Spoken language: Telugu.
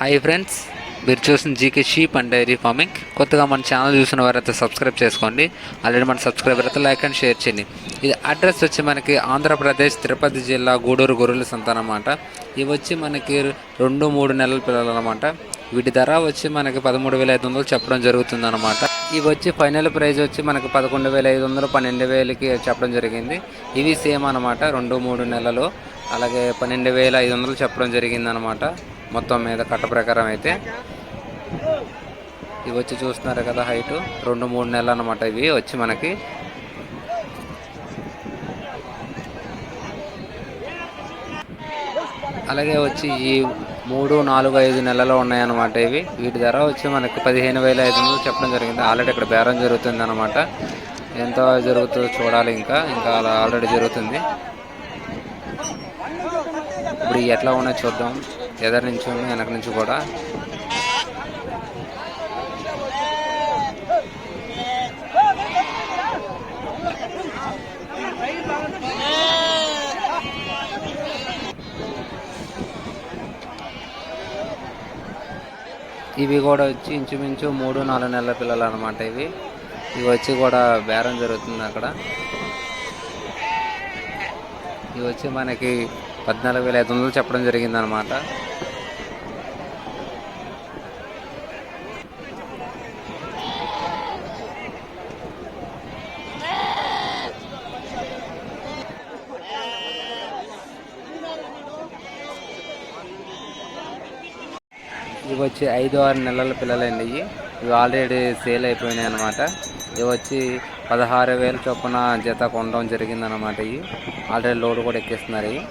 హాయ్ ఫ్రెండ్స్ మీరు చూసిన GK sheep and dairy farming కొత్తగా మన ఛానల్ చూసిన వారైతే సబ్స్క్రైబ్ చేసుకోండి. ఆల్రెడీ మన సబ్స్క్రైబర్ అయితే లైక్ అండ్ షేర్ చేయండి. ఇది అడ్రస్ వచ్చి మనకి ఆంధ్రప్రదేశ్ తిరుపతి జిల్లా గూడూరు గొర్రెల సంత అన్నమాట. ఇవి వచ్చి మనకి రెండు మూడు నెలల పిల్లలు అనమాట వీటి ధర వచ్చి మనకి పదమూడు వేల ఐదు వందలు చెప్పడం జరుగుతుంది అనమాట ఇవి వచ్చి ఫైనల్ ప్రైజ్ వచ్చి మనకి పదకొండు వేల ఐదు వందలు పన్నెండు వేలకి చెప్పడం జరిగింది. ఇవి సేమ్ అనమాట రెండు మూడు నెలలు. అలాగే పన్నెండు వేల ఐదు వందలు చెప్పడం జరిగింది అనమాట మొత్తం మీద కట్ట ప్రకారం అయితే ఇవి వచ్చి చూస్తున్నారు కదా హైట్. రెండు మూడు నెలలు అనమాట ఇవి వచ్చి మనకి. అలాగే వచ్చి ఈ మూడు నాలుగు ఐదు నెలలు ఉన్నాయన్నమాట ఇవి. వీటి ధర వచ్చి మనకి పదిహేను వేల ఐదు వందలు చెప్పడం జరిగింది. ఆల్రెడీ ఇక్కడ బేరం జరుగుతుంది అనమాట ఎంత జరుగుతుందో చూడాలి ఇంకా. ఇంకా అలా ఆల్రెడీ జరుగుతుంది. ఇప్పుడు ఎట్లా ఉన్నాయో చూద్దాం. ఎదరి నుంచి వెనక నుంచి కూడా. ఇవి కూడా వచ్చి ఇంచుమించు మూడు నాలుగు నెలల పిల్లలు అనమాట ఇవి. ఇవి వచ్చి కూడా బేరం జరుగుతుంది అక్కడ. ఇవి వచ్చి మనకి పద్నాలుగు వేల ఐదు వందలు చెప్పడం జరిగింది అనమాట ఇవి వచ్చి ఐదు ఆరు నెలల పిల్లలండి ఇవి. ఇవి ఆల్రెడీ సేల్ అయిపోయినాయి అనమాట ఇవి వచ్చి పదహారు వేలు చొప్పున జత కొనడం జరిగిందనమాట ఇవి. ఆల్రెడీ లోడ్ కూడా ఎక్కిస్తున్నారు ఇవి.